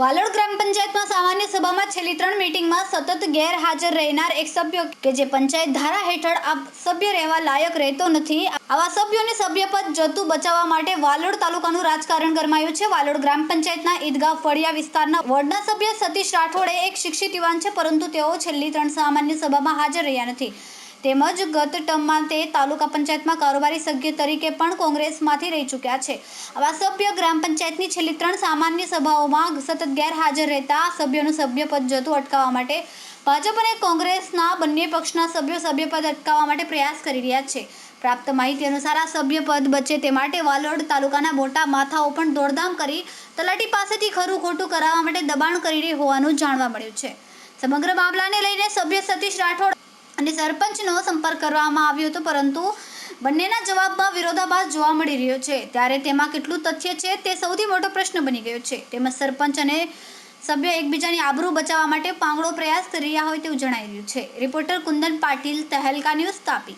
વાલોડ ગ્રામ પંચાયતમાં સામાન્ય સભામાં છેલ્લી ત્રણ મીટિંગમાં સતત ગેરહાજર રહેનાર એક સભ્ય કે જે પંચાયત ધારા હેઠળ આ સભ્ય રહેવા લાયક રહેતો નથી. આવા સભ્યોને સભ્યપદ જતું બચાવવા માટે વાલોડ તાલુકાનું રાજકારણ ગરમાયું છે. વાલોડ ગ્રામ પંચાયતના ઈદગાહ ફળિયા વિસ્તારના વોર્ડના સભ્ય સતીશ રાઠોડે એક શિક્ષિત યુવાન છે, પરંતુ તેઓ છેલ્લી ત્રણ સામાન્ય સભામાં હાજર રહ્યા નથી. તેમજ ગત ટર્મમાં તે તાલુકા પંચાયતમાં કારોબારી સભ્ય તરીકે પણ કોંગ્રેસમાંથી રહી ચૂક્યા છે. આવા સભ્ય ગ્રામ પંચાયતની છેલ્લી ત્રણ સામાન્ય સભાઓમાં સતત ગેરહાજર રહેતા સભ્યોનું સભ્યપદ જતું અટકાવવા માટે ભાજપ અને કોંગ્રેસના બંને પક્ષના સભ્યો સભ્યપદ અટકાવવા માટે પ્રયાસ કરી રહ્યા છે. પ્રાપ્ત માહિતી અનુસાર આ સભ્યપદ બચે તે માટે વાલોડ તાલુકાના મોટા માથાઓ પણ દોડધામ કરી તલાટી પાસેથી ખરું ખોટું કરાવવા માટે દબાણ કરી રહી હોવાનું જાણવા મળ્યું છે. સમગ્ર મામલાને લઈને સભ્ય સતીશ રાઠોડ અને સરપંચનો સંપર્ક કરવામાં આવ્યો હતો, પરંતુ બંનેના જવાબમાં વિરોધાભાસ જોવા મળી રહ્યો છે. ત્યારે તેમાં કેટલું તથ્ય છે તે સૌથી મોટો પ્રશ્ન બની ગયો છે. તેમજ સરપંચ અને સભ્ય એકબીજાની આબરૂ બચાવવા માટે પાંગળો પ્રયાસ કરી રહ્યા હોય તેવું જણાઈ રહ્યું છે. Reporter Kundan Patil, Tehelka news Tapi.